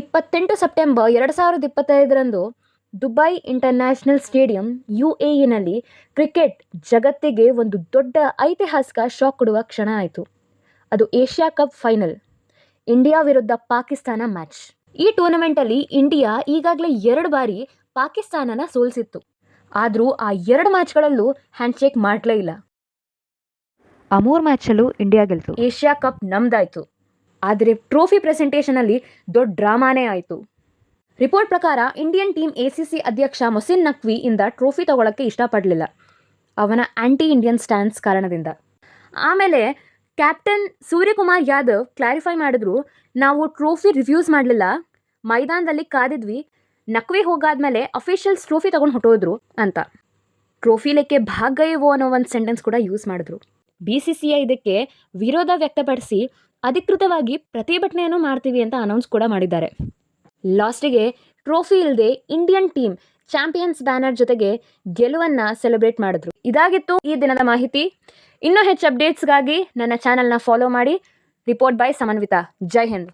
ಇಪ್ಪತ್ತೆಂಟು ಸೆಪ್ಟೆಂಬರ್ ಎರಡು ಸಾವಿರದ ಇಪ್ಪತ್ತೈದರಂದು Dubai international stadium U A ಇನಲ್ಲಿ ಕ್ರಿಕೆಟ್ ಜಗತ್ತಿಗೆ ಒಂದು ದೊಡ್ಡ ಐತಿಹಾಸಿಕ ಶಾಕ್ ಕೊಡುವ ಕ್ಷಣ ಆಯಿತು. ಅದು ಏಷ್ಯಾ ಕಪ್ ಫೈನಲ್ ಇಂಡಿಯಾ ವಿರುದ್ಧ ಪಾಕಿಸ್ತಾನ ಮ್ಯಾಚ್. ಈ ಟೂರ್ನಮೆಂಟಲ್ಲಿ ಇಂಡಿಯಾ ಈಗಾಗಲೇ ಎರಡು ಬಾರಿ ಪಾಕಿಸ್ತಾನನ ಸೋಲಿಸಿತ್ತು. ಆದರೂ ಆ ಎರಡು ಮ್ಯಾಚ್ಗಳಲ್ಲೂ ಹ್ಯಾಂಡ್ಶೇಕ್ ಮಾಡಲೇ ಇಲ್ಲ. ಆ ಮೂರು ಮ್ಯಾಚಲ್ಲೂ ಇಂಡಿಯಾ ಗೆಲ್ತು. ಏಷ್ಯಾ ಕಪ್ ನಮ್ದಾಯಿತು. ಆದರೆ ಟ್ರೋಫಿ ಪ್ರೆಸೆಂಟೇಷನಲ್ಲಿ ದೊಡ್ಡ ಡ್ರಾಮಾನೇ ಆಯಿತು. ರಿಪೋರ್ಟ್ ಪ್ರಕಾರ Indian team A C C ಅಧ್ಯಕ್ಷ ಮೊಸಿನ್ ನಕ್ವಿ ಇಂದ ಟ್ರೋಫಿ ತಗೊಳ್ಳೋಕ್ಕೆ ಇಷ್ಟಪಡಲಿಲ್ಲ. ಅವನ ಆ್ಯಂಟಿ ಇಂಡಿಯನ್ ಸ್ಟ್ಯಾಂಡ್ಸ್ ಕಾರಣದಿಂದ. ಆಮೇಲೆ ಕ್ಯಾಪ್ಟನ್ ಸೂರ್ಯಕುಮಾರ್ ಯಾದವ್ ಕ್ಲಾರಿಫೈ ಮಾಡಿದ್ರು, ನಾವು ಟ್ರೋಫಿ ರಿವ್ಯೂಸ್ ಮಾಡಲಿಲ್ಲ, ಮೈದಾನದಲ್ಲಿ ಕಾದಿದ್ವಿ ನಕ್ವಿ ಹೋಗಾದ್ಮೇಲೆ ಅಫಿಷಿಯಲ್ಸ್ ಟ್ರೋಫಿ ತಗೊಂಡು ಹೊಟ್ಟೋದ್ರು ಅಂತ. ಟ್ರೋಫಿ ಲೆಕ್ಕೆ ಭಾಗ್ಯವೋ ಗಯೇವೋ ಅನ್ನೋ ಒಂದು ಸೆಂಟೆನ್ಸ್ ಕೂಡ ಯೂಸ್ ಮಾಡಿದ್ರು. ಬಿ ಸಿ ಸಿ ಐ ಇದಕ್ಕೆ ವಿರೋಧ ವ್ಯಕ್ತಪಡಿಸಿ ಅಧಿಕೃತವಾಗಿ ಪ್ರತಿಭಟನೆಯನ್ನು ಮಾಡ್ತೀವಿ ಅಂತ ಅನೌನ್ಸ್ ಕೂಡ ಮಾಡಿದ್ದಾರೆ. ಲಾಸ್ಟಿಗೆ ಟ್ರೋಫಿ ಇಲ್ಲದೆ ಇಂಡಿಯನ್ ಟೀಮ್ ಚಾಂಪಿಯನ್ಸ್ ಬ್ಯಾನರ್ ಜೊತೆಗೆ ಗೆಲುವನ್ನ ಸೆಲೆಬ್ರೇಟ್ ಮಾಡಿದ್ರು. ಇದಾಗಿತ್ತು ಈ ದಿನದ ಮಾಹಿತಿ. ಇನ್ನೂ ಹೆಚ್ಚು ಅಪ್ಡೇಟ್ಸ್ಗಾಗಿ ನನ್ನ ಚಾನೆಲ್ನ ಫಾಲೋ ಮಾಡಿ. Report by Samanvita Jai Hind